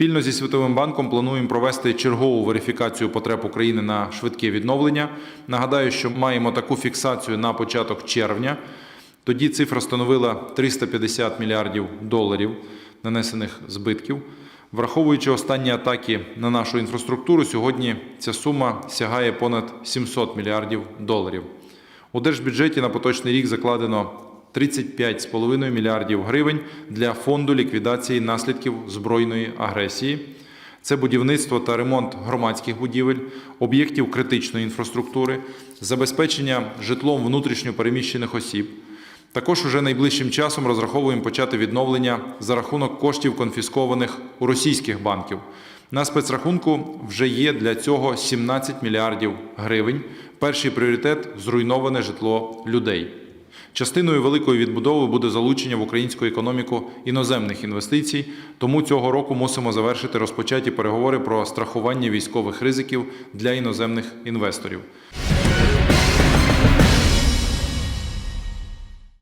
Спільно зі Світовим банком плануємо провести чергову верифікацію потреб України на швидке відновлення. Нагадаю, що маємо таку фіксацію на початок червня. Тоді цифра становила 350 мільярдів доларів нанесених збитків. Враховуючи останні атаки на нашу інфраструктуру, сьогодні ця сума сягає понад 700 мільярдів доларів. У держбюджеті на поточний рік закладено 35,5 мільярдів гривень для фонду ліквідації наслідків збройної агресії. Це будівництво та ремонт громадських будівель, об'єктів критичної інфраструктури, забезпечення житлом внутрішньо переміщених осіб. Також уже найближчим часом розраховуємо почати відновлення за рахунок коштів конфіскованих у російських банків. На спецрахунку вже є для цього 17 мільярдів гривень. Перший пріоритет зруйноване житло людей. Частиною великої відбудови буде залучення в українську економіку іноземних інвестицій. Тому цього року мусимо завершити розпочаті переговори про страхування військових ризиків для іноземних інвесторів.